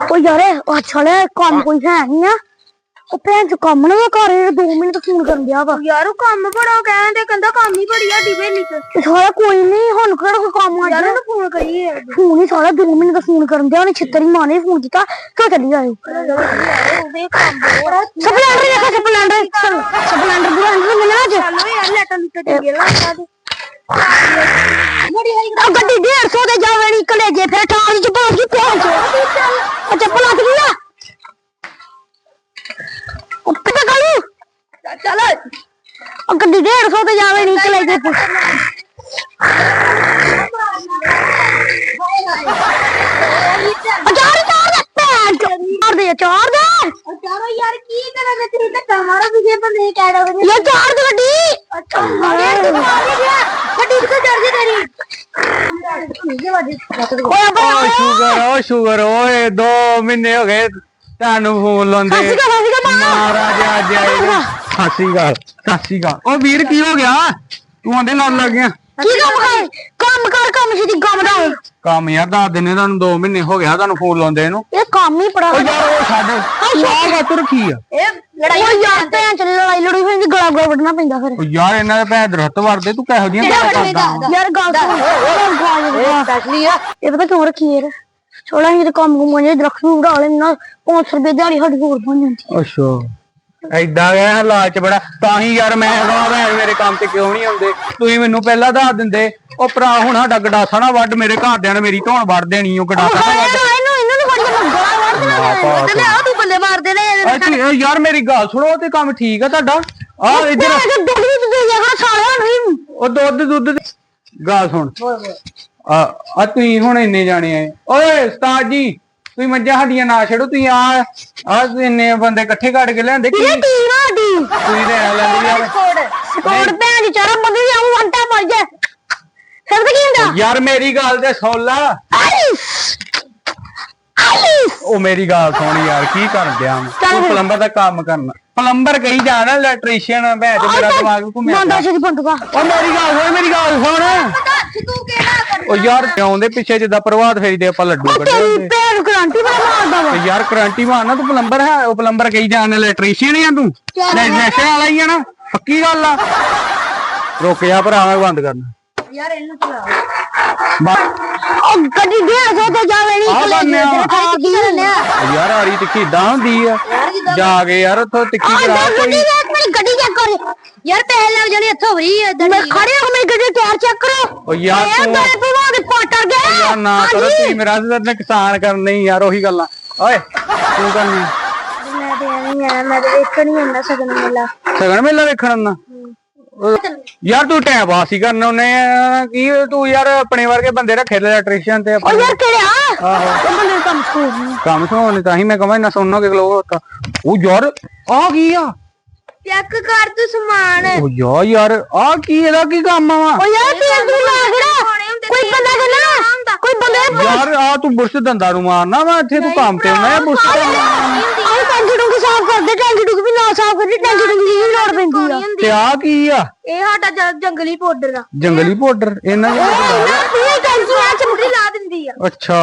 ਉਹ ਯਾਰ ਉਹ ਛੜੇ ਕੰਮ ਕੋਈ ਹੈ ਨਹੀਂ ਆ। ਉਹ ਭੈਣ ਚ ਕੰਮ ਨਾ ਕਰ ਇਹ 2 ਮਿੰਟ ਫੋਨ ਕਰਨ ਦਿਆ ਵਾ। ਯਾਰ ਉਹ ਕੰਮ ਬੜਾ ਕਹਿੰਦੇ ਕਹਿੰਦਾ ਕੰਮ ਹੀ ਬੜੀ ਆ ਚ ਤੇ। ਸਾਰਾ ਕੋਈ ਨਹੀਂ ਹੁਣ ਕਿਹੜਾ ਕੋਈ ਕੰਮ ਆ ਯਾਰ ਉਹਨੂੰ ਫੋਨ ਕਰੀਏ। ਫੋਨ ਹੀ ਸਾਰਾ 2 ਮਿੰਟ ਦਾ ਫੋਨ ਕਰਨ ਦਿਆ ਉਹਨੇ ਛਿੱਤਰੀ ਮਾਨੇ ਫੋਨ ਕੀਤਾ ਕਿਉਂ ਚੱਲੀ ਆਇਓ ਉਹਦੇ ਕੰਮ ਬੜਾ ਸਪਲੈਂਡਰ। ਦੇਖੋ ਸਪਲੈਂਡਰ ਸਪਲੈਂਡਰ ਬੁਲਾਂਡਰ ਮਿਲਣਾ ਅੱਜ? ਚੱਲੋ ਯਾਰ ਲੈਟਾਂ ਲੁੱਟਾਂ ਚੰਗੇ ਲੱਗਦਾ ਤੇ ਉਹ ਗੱਡੀ 150 ਦੇ ਜਾਵੇ ਨਹੀਂ ਕਲੇਜੇ ਫਿਰ ਠਾਣ ਚ ਪਹੁੰਚ ਗਈ ਪਹੁੰਚ ਉਹ ਚੱਪਲ ਲੱਗ ਗਈ ਆ। ਉਹ ਪਿੱਛੇ ਗਲੂ ਚੱਲ। ਉਹ ਗੱਡੀ 150 ਤੇ ਜਾਵੇ ਨਹੀਂ ਕਲੇਜੇ ਉਹ ਚਾਰ ਚਾਰ ਦੇ ਭੈਣ ਚਾਰ ਦੇ ਚਾਰ ਦੇ ਚਲੋ ਯਾਰ ਕੀ ਕਰਾਂਗੇ ਤੇਰੀ ਧੱਕਾ ਮਾਰੋ ਕਿਸੇ ਬੰਦੇ ਕਹਿ ਰਹੇ। ਇਹ ਚਾਰ ਦੀ ਗੱਡੀ ਗੱਡੀ ਕਿੱਥੇ ਚੜ ਗਈ ਤੇਰੀ? ਓਏ ਓ ਸ਼ੂਗਰ ਓ ਸ਼ੂਗਰ ਓਏ 2 ਮਹੀਨੇ ਹੋ ਗਏ ਤੁਹਾਨੂੰ ਫੋਨ ਲਾਉਂਦੇ। ਸਤਿ ਸ਼੍ਰੀ ਅਕਾਲ, ਸਤਿ ਸ਼੍ਰੀ ਅਕਾਲ। ਮਹਾਰਾਜ ਅੱਜ ਆਏ ਸਤਿ ਸ਼੍ਰੀ ਅਕਾਲ ਸਤਿ ਸ਼੍ਰੀ ਅਕਾਲ। ਓ ਵੀਰ ਕੀ ਹੋ ਗਿਆ? ਤੂੰ ਆਂਦੇ ਲੜ ਲੱਗ ਗਿਆ। ਕੀ ਕੰਮ ਕਰ? ਕੰਮ ਕਰ ਕੰਮ ਸੀ ਕੰਮ ਦਾ ਕੰਮ ਯਾਰ ਦੱਸ ਦਿੰਨੇ ਤੁਹਾਨੂੰ 2 ਮਹੀਨੇ ਹੋ ਗਿਆ ਤੁਹਾਨੂੰ ਫੋਨ ਲਾਉਂਦੇ ਨੂੰ। ਇਹ ਕੰਮ ਹੀ ਬੜਾ ਓ ਯਾਰ ਉਹ ਛੱਡ ਆਹ ਗੱਤ ਰੱਖੀ ਆ। ਇਹ ਲੜਾਈ ਉਹ ਯਾਰ ਭੈਣ ਚ ਲੜਾਈ ਲੜੂਈ ਹੋਈ ਤੇ ਗਲਾ ਗਲਾ ਵੱਢਣਾ ਪੈਂਦਾ ਫਿਰ। ਓ ਯਾਰ ਇਹਨਾਂ ਦੇ ਭੈਣ ਦਰਖਤ ਵਰਦੇ ਤੂੰ ਕਿਹੋ ਜਿਹੀਆਂ ਗੱਲਾਂ ਕਰਦਾ। ਵਾਂ? ਯਾਰ ਗੱਲ ਸੁਣ ਇਹ ਪਤਾ ਕਿਉਂ ਰੱਖੀ ਯਾਰ? ਛੋੜਾ ਹੀ ਤੇ ਕੰਮ ਕੁਮ ਜੇ ਦਰਖਤ ਨੂੰ ਉਡਾ ਲੈ ਨਾ 500 ਰੁਪਏ ਦਿਹਾੜੀ ਸਾਡੀ ਹੋਰ ਬਣ ਜਾਂਦੀ ਅੱਛਾ। ਐਦਾਂ ਗਿਆ ਲਾਲਚ ਬੜਾ ਤਾਂ ਹੀ ਯਾਰ ਮੈਂ ਕਹਾਂ ਭੈਣ ਮੇਰੇ ਕੰਮ ਤੇ ਕਿਉਂ ਨਹੀਂ ਆਉਂਦੇ? ਤੁਸੀਂ ਮੈਨੂੰ ਪਹਿਲਾਂ ਦੱਸ ਦਿੰਦੇ ਉਹ ਭਰਾ ਹੁਣ ਸਾਡਾ ਗਡਾਸਾ ਨਾ ਵੱਢ ਮੇਰੇ ਘਰਦਿਆਂ ਨੇ ਮੇਰੀ ਧੌਣ ਵੱਢ ਦੇਣੀ ਉਹ ਗਡਾਸਾ ਨਾ ਵੱਢ। ਇਹਨੂੰ ਇਹਨੂੰ ਨਹੀਂ ਫੜ ਕੇ ਨਾ ਪਾ ਤੇ ਆ ਤੂੰ ਬੰਦੇ ਮਾਰਦੇ ਨੇ ਅੱਛਾ ਇਹ ਯਾਰ ਮੇਰੀ ਗੱਲ ਸੁਣੋ ਉਹ ਤੇ ਕੰਮ ਠੀਕ ਆ ਤੁਹਾਡਾ? ਆ। ਇੱਧਰ ਦੁੱਧ ਵੀ ਦੇ ਦਿਆ ਕਰੋ ਸਾਲਿਆਂ ਨੂੰ ਹੀ। ਉਹ ਦੁੱਧ ਦੁੱਧ ਗੱਲ ਸੁਣ। ਆ ਆ ਤੁਸੀਂ ਹੁਣ ਇੰਨੇ ਜਾਣੇ ਆਏ। ਓਏ ਉਸਤਾਦ ਜੀ ਤੁਸੀਂ ਮੱਝਾਂ ਸਾਡੀਆਂ ਨਾ ਛੱਡੋ ਤੁਸੀਂ ਆ ਆ ਇੰਨੇ ਬੰਦੇ ਇਕੱਠੇ ਕੱਢ ਕੇ ਲਿਆਂਦੇ ਕੀ ਇਹ ਟੀਮ ਆ ਟੀ ਤੁਸੀਂ ਤੇ ਐ ਲੈਂਦੇ ਭੈਣ ਦੀ ਚਾਰਾ ਬੰਦੇ ਦੀ ਆਉਂ ਵੰਟਾ ਮਰ ਜਾ। ਫਿਰ ਤਾਂ ਕੀ ਹੁੰਦਾ? ਯਾਰ ਮੇਰੀ ਗੱਲ ਤੇ ਸੁਣ ਲਾ। ਆਈਸ ਆਈਸ ਉਹ ਮੇਰੀ ਗੱਲ ਸੁਣ ਯਾਰ ਕੀ ਕਰ ਗਿਆ ਮੈਂ ਚੱਲ ਤੂੰ ਫਿਰ। ਪਲੰਬਰ ਦਾ ਕੰਮ ਕਰਨਾ। ਪਲੰਬਰ ਕਹੀ ਜਾਣਾ ਇਲੈਕਟ੍ਰੀਸ਼ੀਅਨ ਭੈਣ ਤੇ ਮੇਰਾ ਦਿਮਾਗ ਘੁੰਮਿਆ ਮੰਦਾ ਸੀ ਪੰਟੂਗਾ ਉਹ ਮੇਰੀ ਗੱਲ ਸੁਣ ਮੇਰੀ ਗੱਲ ਸੁਣ। ਤੂੰ ਕਿਹੜਾ ਕਰ ਉਹ ਯਾਰ ਆਉਂਦੇ ਪਿੱਛੇ ਜਿੱਦਾਂ ਪ੍ਰਵਾਦ ਫੇਰੀਦੇ ਆਪਾਂ ਲੱਡੂ ਕੱਢੇ ਤੇਰੀ ਹੁੰਦੇ ਭੈਣ ਗਰੰਟੀ ਬੜਾ ਮਾਰਦਾ ਵਾ ਤੇ ਯਾਰ ਕਰੰਟੀ ਮਾਰਨਾ ਤੂੰ ਪਲੰਬਰ ਹੈ ਉਹ ਪਲੰਬਰ ਕਹੀ ਜਾਣ ਇਲੈਕਟ੍ਰੀਸ਼ੀਅਨ ਆ ਤੂੰ। ਇਲੈਕਟ੍ਰੀਸ਼ੀਅਨ ਵਾਲਾ ਹੀ ਆ ਨਾ ਪੱਕੀ ਗੱਲ ਆ। ਰੁਕ ਜਾ ਭਰਾ ਮੈਂ ਬੰਦ ਕਰਨਾ। ਯਾਰ ਇਹਨੂੰ ਚਲਾ। ਉਹ ਗੱਡੀ 150 ਤੇ ਜਾਵੇ ਨਹੀਂ। ਆ ਕਰਨਿਆ ਯਾਰ ਆਰੀ ਤਿੱਖੀ ਇਦਾਂ ਹੁੰਦੀ ਆ। ਜਾ ਕੇ ਯਾਰ ਉੱਥੋਂ ਆ ਕਰਾ ਕੋਈ। ਗੱਡੀ ਚੈੱਕ ਕਰ। ਯਾਰ ਪੈਸੇ ਲੱਗ ਜਾਣੇ ਇੱਥੋਂ ਫਰੀ ਇਦਾਂ ਮੈਂ ਖੜੇ ਹੋ ਮੇਰੀ ਗੱਡੀ ਟਾਇਰ ਚੈੱਕ ਕਰੋ। ਉਹ ਯਾਰ ਤੂੰ ਪਵਾ ਦੇ ਪਾਟਰ ਗਿਆ ਯਾਰ ਨਾ ਕਰੋ ਤੁਸੀਂ ਮੇਰਾ ਸਿਰ ਨੁਕਸਾਨ ਕਰਨੀ ਯਾਰ ਉਹੀ ਗੱਲਾਂ ਓਏ। ਤੂੰ ਕਰਨੀ ਮੈਂ ਤੇ ਐਵੇਂ ਆ ਮੈਂ ਤੇ ਵੇਖਣ ਹੀ ਹੁੰਦਾ ਸਗਨ ਮੇਲਾ। ਸਗਣ ਮੇਲਾ ਵੇਖਣ ਨਾ ਯਾਰ ਤੂੰ ਟਾਈਮ ਪਾਸ ਹੀ ਕਰਨਾ ਉਹਨੇ। ਕੀ ਤੂੰ ਯਾਰ ਆਪਣੇ ਵਰਗੇ ਬੰਦੇ ਰੱਖੇ ਇਲੈਕਟ੍ਰੀਸ਼ੀਅਨ ਤੇ ਉਹ ਆਪਣੇ ਯਾਰ ਕਿਹੜੇ ਆ? ਆਹੋ। ਇਹ ਬੰਦੇ ਕੰਮ ਨਹੀਂ ਕੰਮ ਸੁਣਾਉਣੇ ਤਾਂ ਹੀ ਮੈਂ ਕਹਾਂ ਨਾ ਸੁਣਨੋਗੇ ਲੋਕ ਹੋਤਾ ਉਹ ਯਾਰ ਆ ਕੀ ਆ? ਚੈੱਕ ਕਰ ਤੂੰ ਸਮਾਨ। ਉਹ ਯਾਰ ਯਾਰ ਆ ਕੀ ਇਹਦਾ ਕੀ ਕੰਮ ਆ? ਉਹ ਯਾਰ ਤੇਲ ਤੂੰ ਲਾ ਕੋਈ ਬੰਦਾ ਕਹਿੰਦਾ ਨਾ। ਕੋਈ ਬੰਦੇ ਯਾਰ ਆ ਤੂੰ ਬੁਰਸ਼ ਦੰਦਾਂ ਨੂੰ ਮਾਰਨਾ ਵਾ ਇੱਥੇ ਤੂੰ ਕੰਮ ਤੇ ਆਉਣਾ ਹੈ ਬੁਰਸ਼ ਆਹ ਟੈਂਕੀ ਡੂੰਗੀ ਸਾਫ਼ ਕਰਦੇ ਟੈਂਕੀ ਡੂੰਗੀ ਵੀ ਨਾ ਸਾਫ਼ ਕਰਦੀ ਟੈਂਕੀ ਡੂੰਗੀ ਦੀ ਵੀ ਲੋੜ ਪੈਂਦੀ ਆ। ਤੇ ਆ ਕੀ ਆ? ਇਹ ਸਾਡਾ ਜ- ਜੰਗਲੀ ਪਾਊਡਰ ਆ। ਜੰਗਲੀ ਪਾਊਡਰ ਇਹਨਾਂ ਦੇ ਇਹ ਟੈਂਕੀ ਆ। ਚਮੜੀ ਲਾ ਦਿੰਦੀ ਆ। ਅੱਛਾ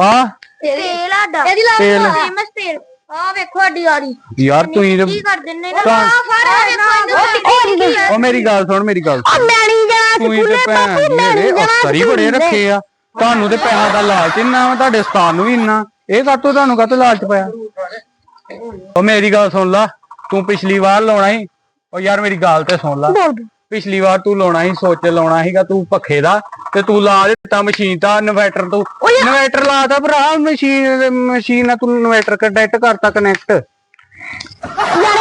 ਆ ਤੇਲ ਸਾਡਾ। ਇਹਦੀ ਲਾ ਤੇਲ। ਫੇਮਸ ਤੇਲ। ਆ ਵੇਖੋ ਸਾਡੀ ਆੜੀ ਯਾਰ ਤੂੰ ਕੀ ਕਰ ਦਿੰਨੇ ਨਾ? ਤਾਂ- ਆ ਫੜ ਵੇਖੋ ਉਹ ਮੇਰੀ ਗੱਲ ਸੁਣ ਮੇਰੀ ਗੱਲ ਆ ਮੈਣੀ ਜਾਣਾ ਤੂੰ ਹੀ ਤੇ ਸਕੂਲੇ ਭੈਣ ਬਾਪੂ ਜੀ ਮੈਣੀ ਜਿਹੜੇ ਜਾਣਾ ਅਫਸਰ ਬੜੇ ਰੱਖੇ ਆ। ਤੁਹਾਨੂੰ ਤੇ ਪੈਸਾ ਦਾ ਲਾਲਚ ਇੰਨਾ ਵਾ ਤੁਹਾਡੇ ਸਥਾਨ ਨੂੰ ਵੀ ਇੰਨਾ। ਇਹ ਕਾਤੋਂ ਤੁਹਾਨੂੰ ਕਾਤੋਂ ਲਾਲਚ ਪਿਆ ਉਹ ਮੇਰੀ ਗੱਲ ਸੁਣ ਲਾ ਤੂੰ ਪਿਛਲੀ ਵਾਰ ਲਾਉਣਾ ਸੀ। ਉਹ ਯਾਰ ਮੇਰੀ ਗੱਲ ਤੇ ਸੁਣ ਲਾ। ਪਿਛਲੀ ਵਾਰ ਤੂੰ ਲਾਉਣਾ ਸੀ ਸੋਚ ਲਾਉਣਾ ਸੀਗਾ ਤੂੰ ਪੱਖੇ ਦਾ ਤੇ ਤੂੰ ਲਾ ਦਿੱਤਾ ਮਸ਼ੀਨ ਦਾ ਇਨਵਰਟਰ ਤੂੰ। ਇਨਵਰਟਰ ਲਾਤਾ ਭਰਾ ਮਸ਼ੀਨ ਮਸ਼ੀਨ ਨਾਲ ਤੂੰ ਇਨਵਰਟਰ ਕਨੈਕਟ ਕਰਤਾ ਕਨੈਕਟ ਯਾਰ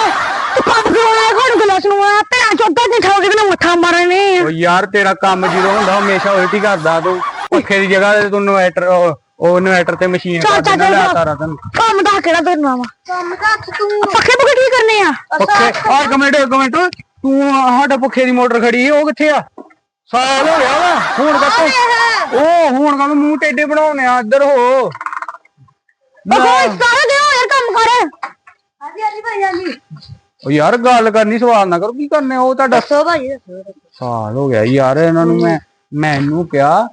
ਤੂੰ ਕੰਮ ਕਰਾਉਣਾ ਕੋਣ ਗਲਾਸ ਨੂੰ ਆ ਭੈਣ ਚੋਦਾ ਤੇ ਠੋਕ ਨਾ ਮੱਥਾ ਮਾਰਨੇ ਉਹ ਯਾਰ ਤੇਰਾ ਕੰਮ ਜਦੋਂ ਹੁੰਦਾ ਹਮੇਸ਼ਾ ਉਲਟੀ ਕਰਦਾ ਤੂੰ। ਪੱਖੇ ਦੀ ਜਗ੍ਹਾ ਤੇ ਤੂੰ ਇਨਵਰਟਰ ਉਹ ਇਨਵਰਟਰ ਤੇ ਮਸ਼ੀਨ ਚੱਲ ਕਰ ਚੱਲ ਤਾਰਾ ਤੈਨੂੰ ਕੰਮ ਦਾ ਕਿਹੜਾ ਕਰਨਾ ਵਾ? ਕੰਮ ਕੱਖ ਤੂੰ। ਪੱਖੇ ਪੁੱਖੇ ਕੀ ਕਰਨੇ ਆ? ਪੱਖੇ ਆ ਕਮੈਂਟ ਕਮੈਂਟ ਤੂੰ ਸਾਡਾ ਪੱਖੇ ਦੀ ਮੋਟਰ ਖੜੀ ਹੈ ਉਹ ਕਿੱਥੇ ਆ? ਸਾਲ ਹੋ ਗਿਆ ਵਾ ਹੁਣ ਕੱਟ। ਉਹ ਹੁਣ ਕਾ ਮੂੰਹ ਟੇਡੇ ਬਣਾਉਣੇ ਆ ਇੱਧਰ ਹੋ। ਸਾਰੇ ਯਾਰ ਕੰਮ ਕਰ। ਹਾਂਜੀ ਹਾਂਜੀ ਭਾਈ ਹਾਂਜੀ। ਉਹ ਯਾਰ ਗੱਲ ਕਰਨੀ ਸਵਾਲ ਨਾ ਕਰੋ ਕੀ ਕਰਨੇ ਉਹ ਤੁਹਾਡਾ ਦੱਸੋ ਭਾਈ ਦੱਸੋ। ਸਾਲ ਹੋ ਗਿਆ ਯਾਰ ਇਹਨਾਂ ਨੂੰ ਮੈਂ ਮੈਨੂੰ ਕਿਹਾ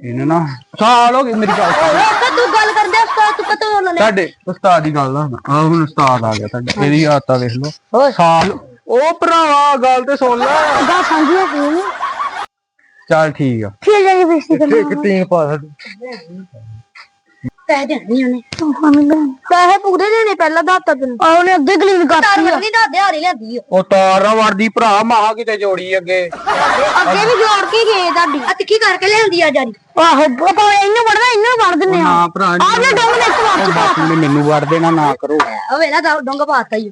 ਇਹਨਾਂ ਨਾ ਸਾਲ ਹੋ ਗਏ ਮੇਰੀ ਗੱਲ ਸੁਣ। ਉਹ ਤੂੰ ਗੱਲ ਕਰਦੇ ਉਸ ਤੂੰ ਕਦੋਂ ਤੁਹਾਡੇ ਉਸਤਾਦ ਦੀ ਗੱਲ ਆ ਆ ਹੁਣ ਉਸਤਾਦ ਆ ਗਿਆ ਤੁਹਾਡਾ ਇਹਦੀ ਆਦਤਾਂ ਵੇਖ ਲਓ। ਸਾਲ ਉਹ ਭਰਾਵਾ ਗੱਲ ਤੇ ਸੁਣ ਲੈ। ਗਾ ਸਮਝਿਆ ਤੂੰ ਚੱਲ ਠੀਕ ਆ। ਫਿਰ ਜਾ ਕੇ ਬੇਇੱਜ਼ਤੀ ਕਰਨਾ ਇੱਕ ਟੀਨ ਪਾ ਸਾਡੀ ਪੈਸੇ ਦੇਣੇ ਉਹਨੇ। ਤੂੰ ਹਮੇ ਬਣ ਪੈਸੇ ਪੂਰੇ ਦੇਣੇ ਪਹਿਲਾਂ ਦਾਤਾ ਤੈਨੂੰ। ਆ ਉਹਨੇ ਅੱਗੇ ਕਲੀਨ ਤਾਰ ਕਰਤੀ ਆ ਵਰਨੀ ਦਾ ਦਿਹਾੜੀ ਲੈਂਦੀ ਉਹ ਤਾਰਾ ਵਰਦੀ ਭਰਾ ਮਾਹ ਕਿਤੇ ਜੋੜੀ ਅੱਗੇ। ਅੱਗੇ ਵੀ ਜੋੜ ਕੇ ਗਏ ਤੁਹਾਡੀ। ਆ ਤਿੱਖੀ ਕਰਕੇ ਲਿਆਂਦੀ ਆ ਜਾਰੀ। ਆਹੋ ਆਪਾਂ ਇਹਨੂੰ ਵੜਦਾ ਇਹਨੂੰ ਵੜ ਦਿੰਨੇ ਆ। ਨਾ ਭਰਾ ਆ ਜੇ ਡੰਗ ਵੜ ਉਹ ਬਾਪੂ ਨੇ ਮੈਨੂੰ ਵੜ ਦੇਣਾ ਨਾ ਕਰੋ। ਉਹ ਵੇਲਾ ਦਾ ਡੋਂਗਾ ਪਾਤਾ ਹੀ।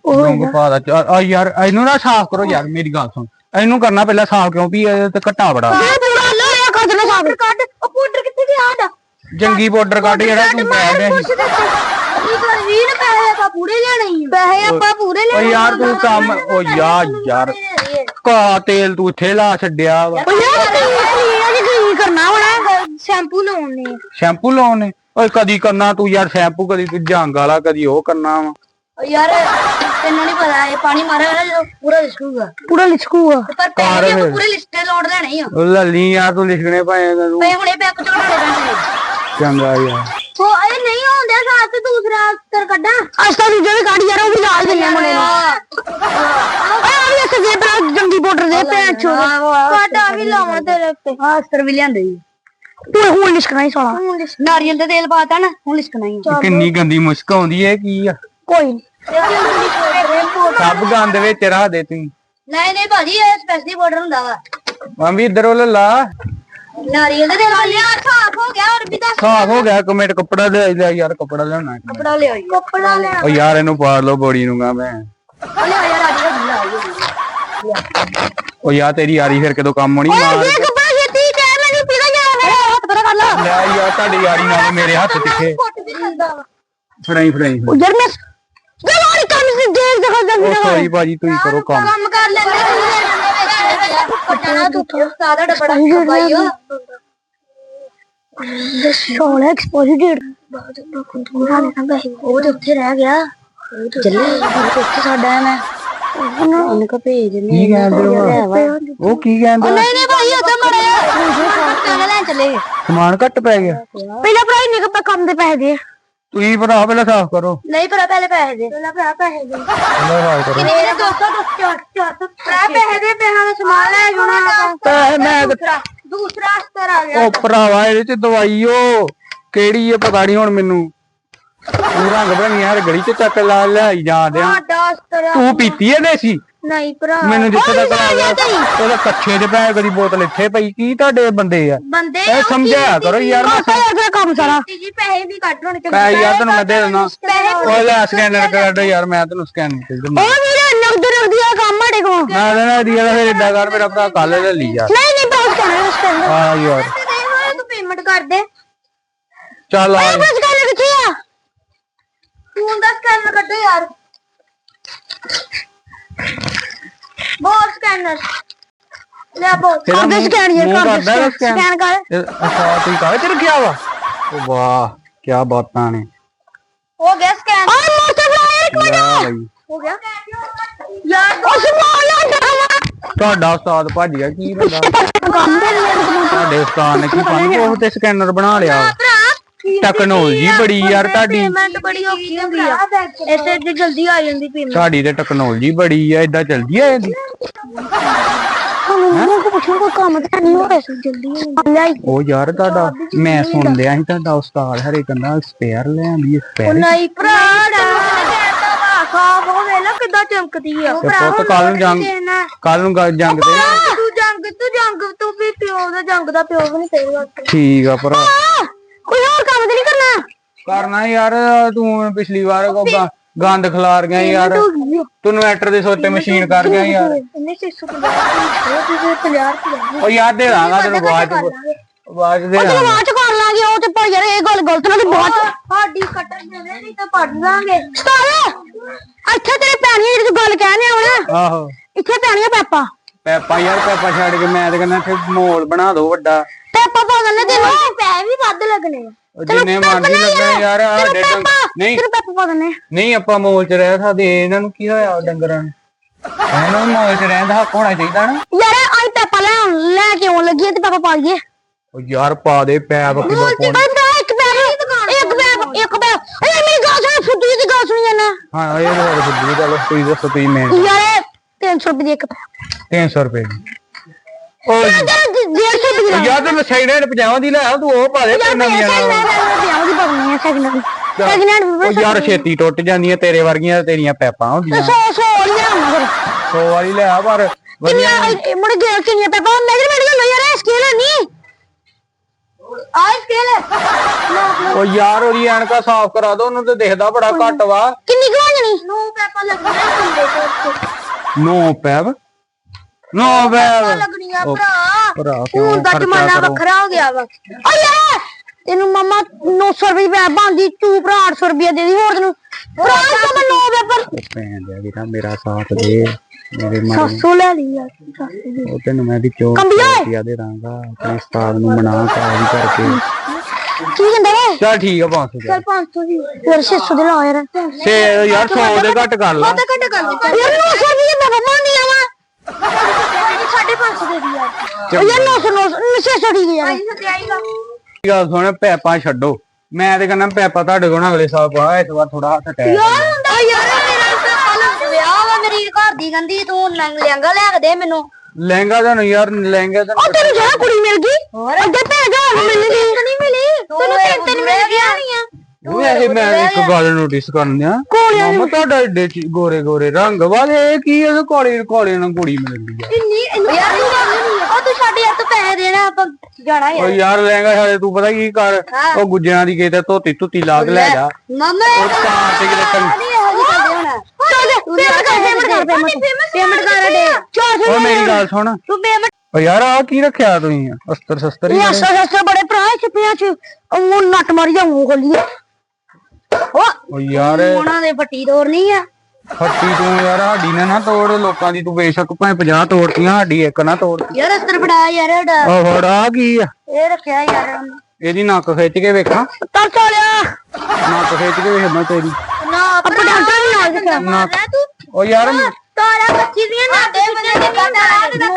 ਪਾ ਦਾ ਚ- ਆ ਯਾਰ ਇਹਨੂੰ ਨਾ ਸਾਫ਼ ਕਰੋ ਯਾਰ ਮੇਰੀ ਗੱਲ ਸੁਣ। ਇਹਨੂੰ ਕਰਨਾ ਪਹਿਲਾਂ ਸਾਫ਼ ਕਿਉਂ ਵੀ ਇਹ ਤੇ ਘੱਟਾ ਬੜਾ। ਇਹ ਪੂਰਾ ਲਿਆ ਕਰ ਦੇਣਾ ਸਾਬ ਕੱਢ ਉਹ ਪਾਊਡਰ ਕਿੱਥੇ ਗਿਆ ਆਡਾ ਜੰਗੀ ਪਾਊਡਰ ਕੱਢ ਜਿਹੜਾ ਤੂੰ ਪੈ ਗਿਆ ਸੀ ਕੀ ਕਰ 20 ਰੁਪਏ ਆਪਾਂ ਪੂਰੇ ਲੈਣੇ ਹੀ ਪੈਸੇ ਆਪਾਂ ਪੂਰੇ ਓ ਯਾਰ ਤੂੰ ਕੰਮ ਓ ਯਾਰ ਯਾਰ ਕਾ ਤੇਲ ਤੂੰ ਇੱਥੇ ਲਾ ਛੱਡਿਆ ਵਾ। ਉਹ ਯਾਰ ਜੀ ਕਲੀਨ ਕਰਨਾ ਹੋਣਾ ਸ਼ੈਂਪੂ ਲਾਉਣੇ ਸ਼ੈਂਪੂ ਲਾਉਣੇ ਓਏ ਕਦੀ ਕਰਨਾ ਤੂੰ ਯਾਰ ਸ਼ੈਂਪੂ ਕਦੀ ਤੂੰ ਜੰਗ ਵਾਲਾ ਕਦੀ ਉਹ ਕਰਨਾ ਵਾ। ਯਾਰ ਤੈਨੂੰ ਨਹੀਂ ਪਤਾ ਇਹ ਪਾਣੀ ਮਾਰਿਆ ਨਾ ਜਦੋਂ ਪੂਰਾ ਲਿਸ਼ਕੂਗਾ। ਪੂਰਾ ਲਿਚਕੂਆ ਪਰ ਪੈਸੇ ਆਪਾਂ ਪੂਰੇ ਲਿਸਟੇ ਲੋਡ ਲੈਣੇ ਹੀ ਆ। ਲੱਲੀ ਯਾਰ ਤੂੰ ਲਿਖਣੇ ਪਏ ਤੈਨੂੰ। ਪਏ ਹੁਣੇ ਬੈਕ ਚੜਾਉਣੇ ਪੈਣੇ ਚੰਗਾ ਯਾਰ। ਹੋ ਇਹ ਨਹੀਂ ਹੁੰਦੇ ਸਾਥ ਤੇ ਦੂਸਰਾ ਅਸਤਰ ਕੱਢਾਂ। ਅੱਜ ਤਾਂ ਦੂਜੇ ਵੀ ਕੱਢ ਯਾਰ ਉਹ ਵੀ ਲਾਲ ਦਿੰਨੇ ਮੁੰਡੇ ਨੂੰ। ਓਏ ਆ ਵੀ ਇੱਕ ਜੇ ਬੜਾ ਜੰਗੀ ਪਾਊਡਰ ਦੇ ਭੈਣ ਚੋਦ। ਕਾਟਾ ਵੀ ਲਾਵਾਂ ਤੇਰੇ ਉੱਤੇ। ਹਾਂ ਅਸਤਰ ਵੀ ਲਿਆਂਦੇ ਹੀ ਤੂੰ ਹੁਣ ਲਿਸ਼ਕਣਾ ਹੀ ਸਾਲਾ ਨਾਰੀਅਲ ਦਾ ਤੇਲ ਪਾਤਾ ਨਾ ਹੁਣ ਲਿਸ਼ਕਣਾ ਹੀ ਆ। ਕਿੰਨੀ ਗੰਦੀ ਮੁਸ਼ਕ ਆਉਂਦੀ ਏ ਕੀ ਆ? ਕੋਈ ਨੀ। ਸਭ ਗੰਦ ਵਿੱਚ ਰੱਖ ਦੇ ਤੂੰ ਨਹੀਂ ਨਹੀਂ ਭਾਜੀ ਇਹ ਸਪੈਸ਼ਲੀ ਪਾਊਡਰ ਹੁੰਦਾ ਵਾ। ਮੰਮੀ ਇੱਧਰ ਉਹ ਲਾ। ਨਾਰੀਅਲ ਦਾ ਹੋ ਗਿਆ ਹੋਰ ਵੀ ਦੱਸ। ਸਾਫ਼ ਹੋ ਗਿਆ ਕਮੈਂਟ ਕੱਪੜਾ ਲੈ ਲੈ ਯਾਰ ਕੱਪੜਾ ਲਿਆਉਣਾ ਇੱਕ। ਕੱਪੜਾ ਲਿਆਈ। ਕੱਪੜਾ ਲਿਆ। ਓ ਯਾਰ ਇਹਨੂੰ ਪਾੜ ਲਓ ਬੋੜੀ ਨੂੰ ਗਾ ਮੈਂ। ਲਿਆ ਯਾਰ ਓ ਯਾਰ ਤੇਰੀ ਯਾਰੀ ਫਿਰ ਕਦੋਂ ਕੰਮ ਹੋਣੀ? ਮਾਰ। ਇਹ ਕੱਪੜਾ ਛੇਤੀ ਕਹਿ ਮੈਂ ਨਹੀਂ ਪੀਦਾ ਜਾਣਾ ਹੱਥ ਪਰੇ ਕਰ ਲਾ ਲੈ ਯਾਰ ਤੁਹਾਡੀ ਯਾਰੀ ਨਾਲ ਮੇਰੇ ਹੱਥ ਤਿੱਖੇ। ਕੁੱਟ ਵੀ ਦਿੰਦਾ ਵਾ ਫੜਾਈ ਫੜਾਈ। ਉਹ ਯਾਰ ਮੈਂ ਗਵਾਰੀ ਕੰਮ ਸੀ ਦੇਖ ਦੇਖ ਓ ਜੰਗੀ ਸੌਰੀ ਭਾਜੀ ਤੁਸੀਂ ਕਰੋ ਕੰਮ। ਕੰਮ ਕਰ ਲੈਂਦੇ ਉਹ ਤੇ ਉੱਥੇ ਰਹਿ ਗਿਆ। ਚੱਲੇ ਉੱਥੇ ਸਾਡਾ ਹੈ ਮੈਂ। ਉਹਨੇ ਕੋ ਭੇਜ ਦਿੰਦੇ ਕੀ ਕਹਿੰਦੇ ਹੋ ਉਹ? ਕੀ ਕਹਿੰਦੇ? ਹੋ? ਨਹੀਂ ਨਹੀਂ ਭਾਈ ਉਧਰ ਮੜਿਆ। ਚੱਲ ਲੈ ਚੱਲੇ। ਸਮਾਨ ਘੱਟ ਪੈ ਗਿਆ। ਪਹਿਲਾਂ ਭਰਾ ਇੰਨੇ ਕੁ ਕੰਮ ਦੇ ਪੈਸੇ ਦੇ ਤੁਸੀਂ ਭਰਾ ਪਹਿਲਾਂ ਸਾਫ਼ ਕਰੋ। ਨਹੀਂ ਭਰਾ ਪਹਿਲੇ ਪੈਸੇ ਦੇ। ਪਹਿਲਾਂ ਭਰਾ ਪੈਸੇ ਦੇ। ਪਹਿਲਾਂ ਸਾਫ਼ ਕਰੋ। ਕਿੰਨੇ ਦੇ 200 200 ਭਰਾ ਪੈਸੇ ਦੇ ਪੈਸਿਆਂ ਦਾ ਸਮਾਨ ਲੈ ਜਾਣਾ ਪੈਸੇ ਮੈਂ ਦੂਸਰਾ ਦੂਸਰਾ ਅਸਤਰ ਆ ਗਿਆ। ਉਹ ਭਰਾਵਾ ਇਹਦੇ ਚ ਦਵਾਈ ਓ। ਕਿਹੜੀ ਏ ਪਤਾ ਨਹੀਂ ਹੁਣ ਮੈਨੂੰ। ਤੂੰ ਰੰਗ ਬਰੰਗੀਆਂ ਹਰ ਗਲੀ ਚ ਚੱਕ ਲਾ ਲਿਆਈ ਜਾਂਦੇ ਆ ਤੂੰ ਪੀਤੀ ਏ ਦੇਸੀ? ਨਹੀਂ ਭਰਾ। ਮੈਨੂੰ ਜਿੱਥੇ ਤੱਕ ਗਿਆ ਉਹਦਾ ਕੱਛੇ ਚ ਪੈ ਕਦੀ ਬੋਤਲ ਇੱਥੇ ਪਈ ਕੀ ਤੁਹਾਡੇ ਬੰਦੇ ਆ? ਬੰਦੇ ਇਹ ਸਮਝਾਇਆ ਕਰੋ ਯਾਰ ਮੈਂ ਪਾਪਾ ਇਹ ਕੰਮ ਸਾਰਾ। ਜੀ ਪੈਸੇ ਵੀ ਕੱਢ ਹੋਣੇ ਪੈ ਯਾਰ ਤੈਨੂੰ ਮੈਂ ਦੇ ਪੈਸੇ ਉਹ ਲੈ ਸਕੈਨਰ ਦੇ ਯਾਰ ਮੈਂ ਤੈਨੂੰ ਸਕੈਨ ਕਰ ਦਿੰਦਾ। ਉਹ ਵੀਰੇ ਨਗਦ ਨਗਦੀ ਆ ਕੰਮ ਸਾਡੇ ਕੋਲ ਮੈਂ ਦੇਣਾ ਦੀ ਯਾਰ ਫਿਰ ਏਦਾਂ ਕਰ ਮੇਰਾ ਭਰਾ ਕੱਲ ਲੈ ਲਈ ਯਾਰ। ਨਹੀਂ ਨਹੀਂ ਬਸ ਕਰਨਾ ਉਸ ਟਾਈਮ ਆ ਯਾਰ। ਤੇ ਤੂੰ ਪੇਮੈਂਟ ਕਰ ਦੇ। ਚੱਲ ਆ। ਬਸ ਕਰਨਾ ਕਿੱਥੇ ਆ? ਫੋਨ ਦਾ ਸਕੈਨਰ ਕੱਢੋ ਯਾਰ। ਸਕੈਨਰ। ਲੈ ਬੋਲ ਤੇਰਾ ਕਰਦੇ ਮੂੰਹ- ਸਕੈਨ ਯਾਰ ਮੂੰਹ ਕਰਦੇ ਕਰਦਾ ਇਹਦਾ scan? ਸਕੈਨ। ਕਰ। ਇਹ- ਅੱਛਾ ਤੂੰ ਕਾਹ ਚ ਰੱਖਿਆ ਵਾ? ਉਹ ਵਾਹ ਕੀ ਬਾਤਾਂ ਨੇ। ਹੋ ਗਿਆ ਸਕੈਨ। ਓਏ ਮੋਟਰਸਾਈਕਲ ਇੱਕ ਮਿੰਟ। ਵਾਹ ਬਈ। ਹੋ ਗਿਆ ਯਾਰ ਉਹ ਸਮਾਨ ਲੈ ਜਾਵਾ ਤੁਹਾਡਾ ਉਸਤਾਦ ਭੱਜ ਗਿਆ ਕੀ ਬੰਦਾ? ਤੁਹਾਡੇ ਉਸਤਾਦ ਨੇ ਕੀ ਪਾਣੀ ਉਹ ਤੇ ਸਕੈਨਰ ਬਣਾ ਲਿਆ। ਭਰਾ ਟੈਕਨੋਲੋਜੀ ਬੜੀ ਯਾਰ ਤੁਹਾਡੀ। ਪੇਮੈਂਟ ਬੜੀ ਔਖੀ ਹੁੰਦੀ ਆ। ਇਸੇ ਤੇ ਜਲਦੀ ਆ ਜਾਂਦੀ ਪੇਮੈਂਟ ਤੁਹਾਡੀ ਤੇ ਟੈਕਨੋਲੋਜੀ ਬੜੀ ਆ ਏਦਾਂ ਚੱਲਦੀ ਆ ਇਹਦੀ ਮੈਨੂੰ ਕੋ ਪੁੱਛੋ ਕੋਈ ਕੰਮ ਤਾਂ ਨਹੀਂ ਹੋ ਰਿਹਾ ਜਲਦੀ ਲੈ ਉਹ ਯਾਰ ਤੁਹਾਡਾ ਮੈਂ ਸੁਣ ਲਿਆ ਸੀ ਤੁਹਾਡਾ ਉਸਤਾਦ ਹਰੇ ਕਹਿੰਦਾ ਸਪੇਅਰ ਲੈ ਆਂਦੀ ਸਪੇਅਰ ਨਹੀਂ ਭਰਾ ਸਾਫ਼ ਹੋਵੇ ਨਾ ਕਿੱਦਾਂ ਚਮਕਦੀ ਆ। ਪੁੱਤ ਕੱਲ ਨੂੰ ਜੰਗ ਕੱਲ ਨੂੰ ਜੰਗ ਤੇ ਤੂੰ ਜੰਗ ਤੂੰ ਜੰਗ ਤੂੰ ਵੀ ਪਿਓ ਦਾ ਜੰਗ ਦਾ ਪਿਓ ਵੀ ਨਹੀਂ ਤੇਰੇ ਵਾਸਤੇ। ਠੀਕ ਆ ਭਰਾ! ਕੋਈ ਹੋਰ ਕੰਮ ਤੇ ਨਹੀਂ ਕਰਨਾ? ਕਰਨਾ ਯਾਰ ਤੂੰ ਪਿਛਲੀ ਵਾਰ ਕੋ ਗੰਦ ਖਿਲਾਰ ਗਿਆ ਯਾਰ। ਤੂੰ ਇਨਵਰਟਰ ਦੇ ਸੋਤੇ ਮਸ਼ੀਨ ਕਰ ਗਿਆ ਯਾਰ। ਇੰਨੇ 650 ਤੁਸੀਂ 50 ਰੁਪਏ ਉਹ ਯਾਦ ਦੇ ਦਾਂਗਾ ਤੈਨੂੰ ਬਾਅਦ ਚ ਬਾਅਦ ਦੇ ਦਾਂਗਾ। ਬਾਅਦ ਚ ਕਰ ਲਾਂਗੇ ਉਹ ਤੇ ਪਰ ਯਾਰ ਇਹ ਗੱਲ ਗਲਤ ਨਾ ਤੇ ਬਾਅਦ ਚ ਸਾਡੀ ਕੱਟਣ ਦੇ ਦੇ ਨਹੀਂ ਤਾਂ ਪੜ ਲਾਂਗੇ। ਸਤਾਰ! ਇੱਥੇ ਤੇਰੇ ਪੈਣੀਆਂ ਜਿਹੜੀ ਤੂੰ ਗੱਲ ਕਹਿਨੇ ਹੁਣ ਆਹੋ। ਇੱਥੇ ਪੈਣੀਆਂ ਪੈਪਾ। ਪੈਪਾ ਯਾਰ ਪੈਪਾ ਛੱਡ ਕੇ ਮੈਂ ਤੇ ਕਹਿੰਦਾ ਇੱਥੇ ਮੋਲ ਬਣਾ ਦੋ ਵੱਡਾ। ਪੈਪਾ ਪਾ ਦਿੰਦੇ ਤੈਨੂੰ ਪੈਸੇ ਵੀ ਵੱਧ ਲੱਗਣੇ ਆ। ਉਹ ਜਿੰਨੇ ਮਰਜ਼ੀ ਲੱਗਣ ਯਾਰ ਆ ਡੰਗ ਨਹੀਂ। ਤੈਨੂੰ ਪੈਪਾ ਪਾ ਦਿੰਦੇ ਨਹੀਂ ਆਪਾਂ ਮੋਲ ਚ ਰਹਿ ਸਕਦੇ ਇਹਨਾਂ ਨੂੰ ਕੀ ਹੋਇਆ ਡੰਗਰਾਂ ਨੂੰ? ਇਹਨਾਂ ਨੂੰ ਮੋਲ ਚ ਰਹਿਣ ਦਾ ਹੱਕ ਹੋਣਾ ਚਾਹੀਦਾ ਨਾ। ਯਾਰ ਆਈ ਪੈਪਾ ਲੈ ਲੈ ਕੇ ਆਉਣ ਲੱਗੀ ਤੇ ਪੈਪਾ ਪਾ ਲਈਏ। ਉਹ ਯਾਰ ਪਾ ਦੇ ਪੈਪ ਕਿਲੋ ਭਰਾ ਇੱਕ ਪੈਪ ਇੱਕ ਪੈਪ ਇੱਕ ਪੈਪ। ਓਏ ਮੇਰੀ ਗੱਲ ਸੁਣ ਫੁੱਦੂ ਦੀ ਗੱਲ ਸੁਣੀ ਜਾਨਾ। ਹਾਂ ਇਹ ਤਾਂ ਫੁੱਦੂ ਚਲੋ ਤੁਸੀਂ ਦੱਸੋ ਤੁਸੀਂ ਮੈਂ ਯਾਰ ਇਹ 300 ਰੁਪਏ ਦੀ ਇੱਕ ਪੈ 300 ਰੁਪਏ ਦੀ। ਉਹ ਯਾਰ 150 ਰੁਪਏ ਦੀ ਉਹ ਯਾਰ ਤੇ ਸੈਕਿੰਡ ਹੈਂਡ ਪਜਾਮਾ ਦੀ ਲੈ ਆ ਤੂੰ ਉਹ ਪਾ ਦੇ ਯਾਰ ਕਿੰਨਾ ਮੈਂ ਮੀਆਂ ਸੈਕਿੰਡ ਨਾਲ ਹੈਂਡ ਪਿਆਉਂ ਦੀ ਪਾਉਣੀ ਹੈ ਸੈਕਿੰਡ ਹੈਂਡ ਸੈਕਿੰਡ ਹੈਂਡ ਵੀ ਉਹ ਯਾਰ ਛੇਤੀ ਟੁੱਟ ਜਾਂਦੀਆਂ ਤੇਰੇ ਵਰਗੀਆਂ ਤੇਰੀਆਂ ਪੈਪਾਂ ਹੁੰਦੀਆਂ। 100 100 ਲਿਆਉਣਾ ਫਿਰ। ਸੌ ਵਾਲੀ ਲੈ ਆ ਪਰ ਵਧੀਆ ਕਿੰਨੀਆਂ ਮੁੜ ਗਿਆ ਕਿੰਨੀਆਂ ਪੈਪਾ? ਮੈਜਰਮੈਂਟ ਕਰ ਲੋ ਯਾਰ ਸਕੇਲ ਨਹੀਂ ਆ ਸਕੇਲ ਉਹ ਯਾਰ ਉਹਦੀ ਐਨਕਾ ਸਾਫ਼ ਕਰਾ ਦੋ ਉਹਨੂੰ ਤੇ ਦਿਖਦਾ ਬੜਾ ਘੱਟ ਵਾ। ਕਿੰਨੀ ਕੁ ਹੋਣੀ? ਨੂੰ ਪੈਪਾ ਲੱਗਣਾ ਕੰਦੇ ਤੇ ਨੋ ਪੈਪ? ਨੋ ਪੈਪ ਲੱਗਣੀਆਂ ਭਰਾ। ਭਰਾ ਕਿਉਂ ਹੁਣ ਦਾ ਖਰਚਾ ਜ਼ਮਾਨਾ ਕਰੋ? ਵੱਖਰਾ ਹੋ ਗਿਆ ਵਾ। ਓ ਯਾਰ ਤੈਨੂੰ ਮਮਾ 900 ਰੁਪਏ ਪੈ ਬੰਦੀ ਤੂੰ ਭਰਾ 800 ਰੁਪਏ ਦੇ ਦੀ ਹੋਰ ਤੈਨੂੰ। ਭਰਾ ਸਭ ਨੋ ਪੇਪਰ? ਉਹ ਭੈਣ ਦੇ ਵੀਰਾ ਮੇਰਾ ਸਾਥ ਦੇ ਮੇਰੇ ਮਨ 700 ਲੈ ਲਈ ਯਾਰ 700 ਦੀ। ਉਹ ਤੈਨੂੰ ਮੈਂ ਕੰਬੀਆ ਓਏ। ਰੁਪਿਆ ਦੇ ਦਾਂਗਾ ਆਪਣੇ ਉਸਤਾਦ ਨੂੰ ਮਨਾ ਕਾਜੀ ਕਰਕੇ। ਕੀ ਕਹਿੰਦਾ ਵੇ ਚਲ ਠੀਕ ਆ 500 ਚਲ 500 ਦੀ। ਫਿਰ 600 ਦੇ ਲਾ ਯਾਰ। ਸੇ ਯਾਰ 100 ਦੇ ਘੱਟ ਕਰ ਲਾ। ਤਾਂ ਘੱਟ ਕਰ ਯਾਰ 900 ਰੁਪਏ ਮੈਂ ਮਮਾ ਨਹੀਂ ਆਵਾ 550 ਦੇ ਦੀ ਯਾਰ ਓ ਯਾਰ 900 900 600 ਠੀਕ ਹੈ ਯਾਰ ਭਾਈ ਸਤੇ ਆਈਗਾ ਗੱਲ ਸੁਣ ਪੈਪਾਂ ਛੱਡੋ। ਮੈਂ ਤੇ ਕਹਿੰਦਾ ਪੈਪਾ ਤੁਹਾਡੇ ਕੋਲ ਨਾ ਅਗਲੇ ਸਾਲ ਪਾ ਇਸ ਵਾਰ ਥੋੜਾ ਹੱਥ ਟੈਕ ਯਾਰ ਹੁੰਦਾ ਯਾਰ ਮੇਰਾ ਤਾਂ ਕੱਲ ਵਿਆਹ ਵਾ ਮੇਰੀ ਘਰ ਦੀ ਕਹਿੰਦੀ ਤੂੰ ਲੰਗ ਲਹਿੰਗਾ ਲੈ ਕੇ ਦੇ ਮੈਨੂੰ। ਲਹਿੰਗਾ ਤੁਹਾਨੂੰ ਯਾਰ ਲਹਿੰਗਾ ਉਹ ਤੁਹਾਨੂੰ ਤੈਨੂੰ ਜਿਹੜਾ ਕੁੜੀ ਮਿਲ ਗਈ ਅੱਗੇ ਭੇਜ ਜਾ ਮੈਨੂੰ ਨਹੀਂ ਮਿਲੀ। ਤੈਨੂੰ ਤਿੰਨ ਤਿੰਨ ਮਿਲ ਗਿਆ ਨਹੀਂ ਆ ਉਹ ਇਹ ਮੈਂ ਇੱਕ ਗੱਲ ਨੋਟਿਸ ਕਰਨ ਦਿਆਂ ਕੋਲਿਆਂ ਮਾਮਾ ਤੁਹਾਡਾ ਏਡੇ ਚ- ਗੋਰੇ ਗੋਰੇ ਰੰਗ ਵਾਲੇ ਇਹ ਕੀ ਇਹ ਕੋਲੇ ਕੋਲੇ ਨਾਲ ਕੁੜੀ ਮਿਲਦੀ ਆ। ਇੰਨੀ ਯਾਰ ਉਹ ਤੂੰ ਯਾਰ ਤੂੰ ਪੈਸੇ ਦੇਣਾ ਆਪਾਂ ਜਾਣਾ ਓ ਯਾਰ ਯਾਰ ਲਹਿੰਗਾ ਸਾਡੇ ਤੂੰ ਪਤਾ ਕੀ ਕਰ? ਉਹ ਗੁੱਜਰਾਂ ਦੀ ਕਿਤੇ ਧੋਤੀ ਧੁੱਤੀ ਲਾ ਕੇ ਲੈ ਜਾ। ਮਾਮਾ। ਉਹ ਤੇ ਕਿਤੇ ਕੰਨ- ਪੇਮੈਂਟ ਕਰ ਦੇ। ਮੇਰੀ ਗੱਲ ਸੁਣ। ਤੂੰ ਪੇਮੈਂਟ ਓ ਯਾਰ ਆ ਕੀ ਰੱਖਿਆ ਤੁਸੀਂ? ਅਸਤਰ ਸ਼ਸਤਰ ਹੀ ਇਹ ਬੜੇ। ਭਰਾ ਇੱਥੇ ਪਿਆ ਚ। ਉਹ ਨੱਟ ਮਾਰੀ ਜਾ ਉਹ ਓ ਯਾਰ। ਉਹਨਾਂ ਦੇ ਫੱਟੀ ਤੋੜਨੀ ਆ? ਫੱਟੀ ਤੂੰ ਯਾਰ ਸਾਡੀ ਨੇ ਨਾ ਤੋੜ ਲੋਕਾਂ ਦੀ ਤੂੰ ਬੇਸ਼ੱਕ ਭਾਵੇਂ 50 ਤੋੜਤੀਆਂ ਸਾਡੀ ਇੱਕ ਨਾ ਤੋੜਤੀ। ਯਾਰ ਅਸਰ ਬੜਾ ਯਾਰ। ਓ ਹੋਰ ਆ ਕੀ ਆ? ਇਹ ਰੱਖਿਆ ਯਾਰ। ਇਹਦੀ ਨੱਕ ਖਿੱਚ ਕੇ ਵੇਖਾਂ। ਤਰ ਚਾਲਿਆ ਨੱਕ ਖਿੱਚ ਕੇ ਵੇਖਣਾ ਤੇਰੀ। ਨਾ ਆਪਾਂ ਡਾਕਟਰ ਨਹੀਂ ਤੂੰ? ਓ ਯਾਰ ਤਾਰਾ ਬੱਚੀ ਦੀਆਂ ਬੰਦੇ ਦੇ ਦੇ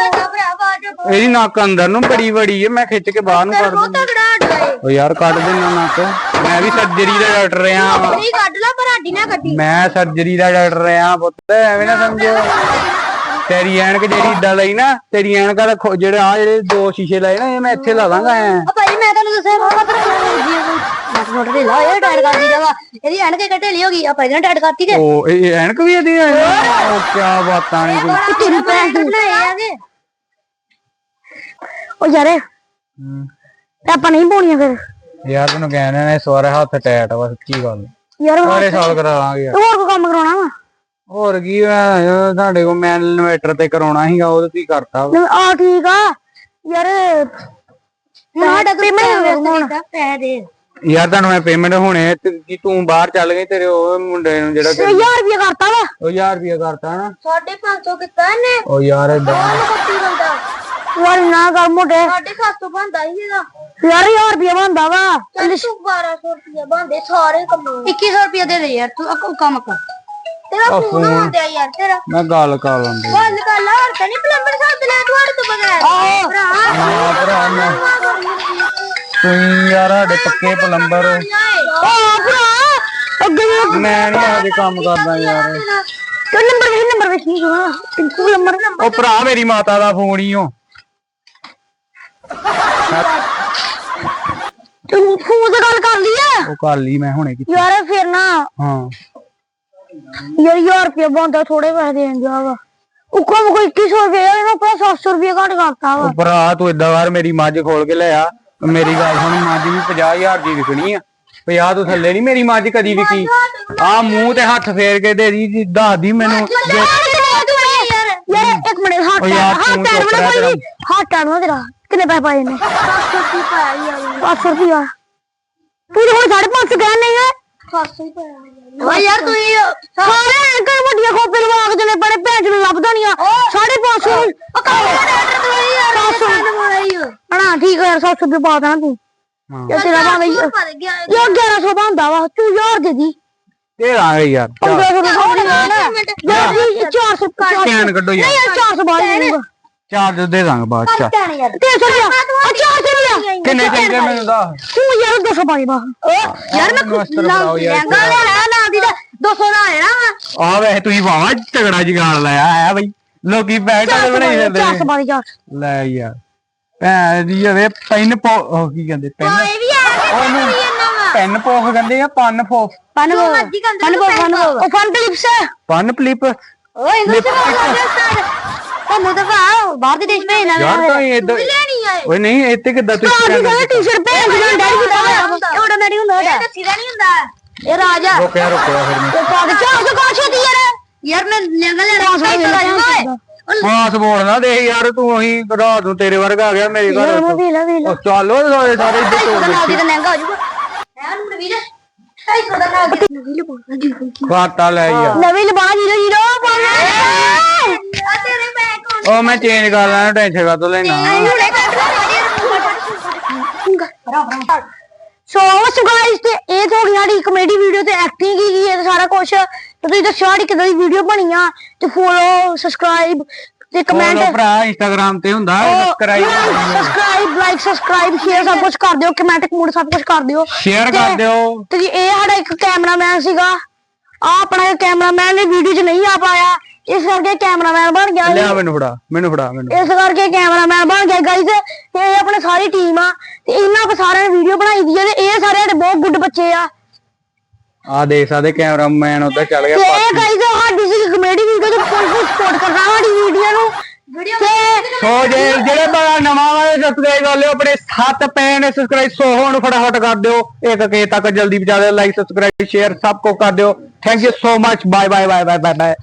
ਇਹਦੀ ਨੱਕ ਅੰਦਰ ਨੂੰ ਬੜੀ ਬੜੀ ਹੈ ਮੈਂ ਖਿੱਚ ਕੇ ਬਾਹਰ ਨੂੰ ਕੱਢ ਬਹੁਤ ਦੂੰ ਤਗੜਾ ਡਰਾਏ ਓ ਯਾਰ ਕੱਢ ਦੇਣਾ ਨੱਕ। ਮੈਂ ਵੀ ਸਰਜਰੀ ਦਾ ਡਾਕਟਰ ਰਿਹਾ। ਨਹੀਂ ਕੱਢ ਲਾ ਪਰ ਆਡੀ ਨਾ ਕੱਢੀ। ਮੈਂ ਸਰਜਰੀ ਦਾ ਡਾਕਟਰ ਰਿਹਾ ਪੁੱਤ ਐਵੇਂ ਨਾ ਸਮਝੋ ਤੇਰੀ ਐਨਕ ਜਿਹੜੀ ਇੱਦਾਂ ਲਈ ਨਾ ਤੇਰੀ ਐਨਕਾਂ ਦਾ ਖੋ- ਜਿਹੜੇ ਆ ਜਿਹੜੇ ਦੋ ਸ਼ੀਸ਼ੇ ਲਾਏ ਨਾ ਇਹ ਮੈਂ ਇੱਥੇ ਲਾ ਦਾਂਗਾ ਐ। ਭਾਈ ਮੈਂ ਤੁਹਾਨੂੰ ਦੱਸਿਆ ਮਾਮਾ ਪਰ ਮੋਟ ਮੋਟ ਦੇ ਲਾ ਇਹ ਟਾਇਰ ਕਰਦੀ ਜਾਵਾ ਇਹਦੀ ਐਨਕ ਇੱਕ ਢੇਲੀ ਹੋ ਗਈ ਆ ਨੇ ਟਾਇਰ ਕਰਤੀ ਤੇ ਉਹ ਇਹ ਇਹ ਐਨਕ ਵੀ ਇਹਦੀ ਐ ਉਹ ਕੀ ਬਾਤਾਂ ਨੇ ਕੋਈ। ਤੇਰੀ ਭੈਣ ਬਣਾਏ ਆਗੇ ਉਹ ਯਾਰ ਹਮ, ਆਪਾਂ ਨਹੀਂ ਪਾਉਣੀਆਂ ਫਿਰ। ਯਾਰ ਤੈਨੂੰ ਕਹਿੰਦੇ ਨੇ ਸਵਾਰੇ ਹੱਥ ਟੈਟ ਵਾ ਸੱਚੀ ਗੱਲ। ਯਾਰ ਸਾਰੇ ਸਾਲ ਕਰਾ ਲਾਂਗੇ ਯਾਰ। ਹੋਰ ਕੋਈ ਕੰਮ ਕਰਾਉਣਾ ਵਾ? ਹੋਰ ਕੀ ਹੋਇਆ ਇਹ ਤੁਹਾਡੇ ਕੋਲ ਮੈਂ ਇਨਵੇਟਰ ਤੇ ਕਰਾਉਣਾ ਸੀਗਾ ਉਹ ਤੇ ਕੀ ਕਰਤਾ ਵਾ? ਨਹੀਂ, ਆ ਠੀਕ ਆ। ਯਾਰ ਸਾਡਾ ਹੁਣ। ਪੈਸੇ ਦੇ। ਯਾਰ ਤੁਹਾਨੂੰ ਮੈਂ ਪੇਮੈਂਟ ਹੁਣੇ ਤੇ ਕੀ ਤੂੰ ਬਾਹਰ ਚੱਲ ਗਈ ਤੇਰੇ ਉਹ ਮੁੰਡੇ ਨੂੰ ਜਿਹੜਾ ਕਿ- 1000 ਰੁਪਏ ਕਰਤਾ ਵਾ। ਉਹ 1000 ਰੁਪਇਆ ਕਰਤਾ ਨਾ। 550 ਕੀਤਾ ਇਹਨੇ। ਉਹ ਯਾਰ ਬੰਦਾ ਯਾਰ ਨਾ ਕਰ ਮੋਟੇ 750 ਬੰਦਾ ਹੀ ਇਹਦਾ। ਯਾਰ 1000 ਰੁਪਏ ਬਣਦਾ ਵਾ। ਚੱਲ ਤੂੰ 1200 ਰੁਪਏ ਬੰਦੇ ਸਾਰੇ ਕੰਮ 2100 ਰੁਪਏ ਦੇ ਦੇ ਯਾਰ ਤੂੰ ਅਕ- ਕੰਮ ਕਰ। ਤੇਰਾ ਫੋਨ। ਆਉਂਦਾ ਯਾਰ ਤੇਰਾ। ਮੈਂ ਗੱਲ ਕਰ ਲਾਂਦੇ। ਗੱਲ ਕਰ ਲਾ ਹਰ ਤਾਂ ਨਹੀਂ ਪਲੰਬਰ ਸੱਦ ਲੈ ਤੁਹਾਡੇ ਤੋਂ ਬਗੈਰ। ਭਰਾ। ਨਾ ਭਰਾ। ਤੁਸੀਂ ਯਾਰ ਸਾਡੇ ਪੱਕੇ ਪਲੰਬਰ। ਓ ਭਰਾ ਅੱਗੇ ਵੀ ਮੈਂ ਨਹੀਂ ਹਜੇ ਕੰਮ ਕਰਦਾ ਯਾਰ। ਤੇ ਨੰਬਰ ਵੇਖ ਨੰਬਰ ਵੇਖ ਨਹੀਂ ਸੁਣਾ ਪਿੰਕੂ ਨੰਬਰ। ਉਹ ਭਰਾ ਮੇਰੀ ਮਾਤਾ ਦਾ ਫੋਨ ਹੀ ਓ। ਤੂੰ ਫੋਨ ਤੇ ਗੱਲ ਕਰ ਲਈ ਆ? ਉਹ ਕਰ ਲਈ ਮੈਂ ਹੁਣੇ ਕੀਤੀ ਯਾਰ ਫਿਰ ਨਾ। ਹਾਂ। ਯਾਰ 1000 ਰੁਪਏ ਬੰਦਾ ਥੋੜੇ ਪੈਸੇ ਦੇਣ ਜਾ ਵਾ। ਉਕੋ ਮੁਕੋ 2100 ਰੁਪਏ ਯਾਰ ਇਹਨੂੰ ਆਪਣਾ 700 ਰੁਪਏ ਘੱਟ ਕਰਤਾ ਵਾ। ਉਹ ਭਰਾ ਤੂੰ ਏਦਾਂ ਵਾਰ ਮੇਰੀ ਮੱਝ ਖੋਲ ਕੇ ਲੈ ਆ। ਮੇਰੀ ਗੱਲ ਸੁਣ ਮੱਝ ਵੀ 50000 ਦੀ ਵਿਕਣੀ ਆ। 50 ਤੋਂ ਥੱਲੇ ਨਹੀਂ ਮੇਰੀ ਮੱਝ ਕਦੀ ਵਿਕੀ। ਆ ਮੂੰਹ ਤੇ ਹੱਥ ਫੇਰ ਕੇ ਦੇ ਦੀ ਦੱਸ ਦੀ ਮੈਨੂੰ ਜੇ- ਯਾਰ ਇੱਕ ਮਿੰਟ ਹੱਥ ਓ ਯਾਰ ਹੱਥ ਤੂੰ ਟਾਈਮ ਚੁੱਪ ਨਾ ਰਹਿ ਕੋਈ ਹੱਥ ਟਾਈਮ ਨਾ ਤੇਰਾ। ਕਿੰਨੇ ਪੈਸੇ ਪਾਏ ਨੇ 700 ਪਾਇਆ ਯਾਰ 500 ਰੁਪਿਆ ਤੂੰ ਤਾਂ ਹੁਣ 550 ਕਹਿ ਨਹੀਂ ਹੈ 700 ਪਾਇਆ। ਓਏ ਯਾਰ ਤੂੰ ਇਹ ਸਾਰੇ ਅੰਕਲ ਵੱਡੀਆਂ ਖੋਪੇ ਲਵਾ ਕੇ ਜਨੇ ਬੜੇ ਭੈਣ ਨੂੰ ਲੱਭਦਾ ਨਹੀਂ ਆ। 550 ਉਹ ਕੰਮ ਦਾ ਡਾਕਟਰ ਤੂੰ? ਹੀ ਯਾਰ ਕੰਨ ਮੋੜਾਈ ਹਣਾ ਠੀਕ ਹੈ ਯਾਰ 700 ਰੁਪਏ ਪਾ ਦੇਣਾ ਤੂੰ। ਹਾਂ। ਯਾਰ ਤੇਰਾ ਭਾਵੇਂ ਯਾਰ 1100 ਬੰਦਾ ਵਾ ਤੂੰ ਯਾਰ ਦੇ ਦੀ। ਦੇ ਦਾਂਗੇ ਯਾਰ ਚੱਲ 1500 ਰੁਪਏ ਬਣੀ ਨਾ ਯਾਰ ਜੀ 400 ਸਕੈਨ ਕੱਢੋ ਯਾਰ। ਯਾਰ 400 ਬਾਹਰ ਨਹੀਂ ਚਾਰਜ ਦੇ ਦਾਂਗਾ ਬਾਅਦ ਚ। ਭੈਣ ਯਾਰ। 300 ਰੁਪਿਆ ਅੱਛਾ 800 ਰੁਪਿਆ ਕਿੰਨੇ ਚਾਹੀਦੇ ਮੈਨੂੰ ਦੱਸ। ਤੂੰ ਯਾਰ 200 ਪਾਈ ਬਾ ਯਾਰ ਮੈਂ ਯਾਰ। ਲਹਿੰਗਾ ਲੈਣਾ ਨਾ ਦੀ 200 ਦਾ ਲੈਣਾ ਵਾ ਆ ਵੈਸੇ ਤੁਸੀਂ ਵਾਵਾ ਤਗੜਾ ਜਿਗਾੜ ਲਾਇਆ ਆ ਬਈ। ਲੋਕੀ ਪੈਸੇ ਕਾਲੇ ਬਣਾਈ ਜਾਂਦੇ 400 ਨੇ। ਪਾਈ ਜਾ ਲੈ ਯਾਰ। ਭੈਣ ਦੀ ਹੋਵੇ ਪੈਨ ਪੋ ਉਹ ਕੀ ਕਹਿੰਦੇ ਪੈਨ? ਇਹ ਵੀ ਆ ਉਹਨੂੰ ਪੈਨ ਪੋਖ ਕਹਿੰਦੇ ਆ ਪੰਨ ਪੋਖ। ਪਨ ਬੋ ਪਨ ਪਨ ਬੋ ਉਹ ਫਨ ਕਲਿਪਸ ਪੰਨ ਪਲਿਪ ਓਏ ਬੋਲ ਰਿਹਾ ਤੁਹਾਨੂੰ ਤਾਂ ਭਾ ਬਾਹਰ ਦੇ ਦੇਸ਼ ਭੇਜਣਾ ਯਾਰ ਤਾਂ ਇਦਾਂ ਲੈਣੀ ਆ ਓਏ ਨਹੀਂ ਇੱਥੇ ਕਿੱਦਾਂ ਤੂੰ ਤੁਸੀਂ ਕਹਿੰਦਾ ਟੀ-ਸ਼ਰਟ ਭੇਜ ਦੇ ਡੈਡੀ ਦੀ ਇਹ ਉਹਦਾ ਨਹੀਂ ਹੁੰਦਾ। ਇਹ ਸਿਰਾ ਨਹੀਂ ਹੁੰਦਾ। ਇਹ ਰਾਜਾ। ਰੁਕਿਆ ਰੁਕਿਆ ਫਿਰ ਮੈਂ। ਤੇ ਪਾ ਦੇ ਚਾਹ ਜੋ ਕਾਛੇ ਦੀ ਯਾਰ। ਯਾਰ ਮੈਂ ਲਹਿੰਗਾ ਲੈਣਾ ਸੌ ਦਾ ਯਾਰ ਤੂੰ ਉਹੀ ਰਾਤ ਨੂੰ ਤੇਰੇ ਵਰਗਾ ਆ ਗਿਆ ਮੇਰੇ ਘਰ ਮੈਂ ਵੀ ਲੈ ਵੀ ਲੈ ਉਹ ਚੱਲੋ ਸਾਰੇ ਸਾਰੇ ਸੌ ਤੋੜ ਦਾ ਨਾਲ ਦੀ ਦੇਖੀ ਤਾਂ ਲਹਿੰਗਾ ਹੋ ਜਾਊਗਾ। ਹੈ ਉਹਨੂੰ ਵੀਰ ਢਾਈ ਸੌ ਦਾ ਲੈ ਯਾਰ। ਨਵੀਂ ਲਬਾ ਜੀਰੋ ਜੀਰੋ। ਉਹ ਮੈਂ ਚੇਂਜ ਕਰ ਲੈਣਾ ਟੈਨਸ਼ਨ ਕਾ ਤੋਂ ਲੈਣਾ। ਸੋ ਉਸ ਗਾਇਸ ਤੇ ਇਹ ਥੋੜੀ ਸਾਡੀ ਕਮੇਡੀ ਵੀਡੀਓ ਤੇ ਐਕਟਿੰਗ ਕੀ ਕੀ ਹੈ ਸਾਰਾ ਕੁਝ ਤੁਸੀਂ ਦੱਸੋ ਸਾਡੀ ਕਿਦਾਂ ਦੀ ਵੀਡੀਓ ਬਣੀ ਆ ਤੇ ਫੋਲੋ ਸਬਸਕ੍ਰਾਈਬ ਤੇ ਕਮੈਂਟ ਫੋਲੋ ਭਰਾ ਇੰਸਟਾਗ੍ਰਾਮ ਤੇ ਹੁੰਦਾ subscribe subscribe like subscribe share ਸਭ ਕੁਝ ਕਰ ਦਿਓ ਕਮੈਂਟ ਕਮੂਡ ਸਭ ਕੁਝ ਕਰ ਦਿਓ। ਸ਼ੇਅਰ ਕਰ ਦਿਓ। ਤੇ ਜੀ ਇਹ ਸਾਡਾ ਇੱਕ ਕੈਮਰਾਮੈਨ ਸੀਗਾ। ਆ ਆਪਣਾ ਕੈਮਰਾਮੈਨ ਨੇ ਵੀਡੀਓ 'ਚ ਨਹੀਂ ਆ ਪਾਇਆ। ਇਸ ਕਰਕੇ ਕੈਮਰਾਮੈਨ ਬਣ ਗਿਆ ਲਿਆ ਮੈਨੂੰ ਫੜਾ ਮੈਨੂੰ ਫੜਾ ਮੈਨੂੰ ਇਸ ਕਰਕੇ ਕੈਮਰਾਮੈਨ ਬਣ ਗਿਆ ਗਾਈਜ਼ ਤੇ ਇਹ ਆਪਣੇ ਸਾਰੀ ਟੀਮ ਆ। ਤੇ ਇਹਨਾਂ ਕੋ ਸਾਰਿਆਂ ਨੇ ਵੀਡੀਓ ਬਣਾਈ ਦੀ ਤੇ ਇਹ ਸਾਰੇ ਸਾਡੇ ਬਹੁਤ ਗੁੱਡ ਬੱਚੇ ਆ। ਆ ਦੇਖ ਸਕਦੇ ਕੈਮਰਾਮੈਨ ਉੱਧਰ ਚੱਲ ਗਿਆ ਤੇ ਇਹ ਗਾਈਜ਼ ਸਾਡੀ ਸੀ ਕਮੇਡੀ ਵੀਡੀਓ ਤੇ ਫੁੱਲ ਫੁੱਲ ਸਪੋਰਟ ਕਰਨਾ ਸਾਡੀ ਵੀਡੀਓ ਨੂੰ। ਵੀਡੀਓ ਤੇ ਸੋ ਜੇ ਜਿਹੜੇ ਬੜਾ ਨਵਾਂ ਵਾ ਸਬਸਕ੍ਰਾਈਬ ਕਰ ਲਿਓ ਆਪਣੇ ਸੱਤ ਪੈਣ ਸਬਸਕ੍ਰਾਈਬ ਸੋ ਹੁਣ ਫਟਾਫਟ ਕਰ ਦਿਓ। ਇੱਕ ਕੇ ਤੱਕ ਜਲਦੀ ਪਹੁੰਚਾ ਦਿਓ ਲਾਈਕ ਸਬਸਕ੍ਰਾਈਬ ਸ਼ੇਅਰ ਸਭ ਕੁਝ ਕਰ ਦਿਓ। Thank you so much bye bye bye bye bye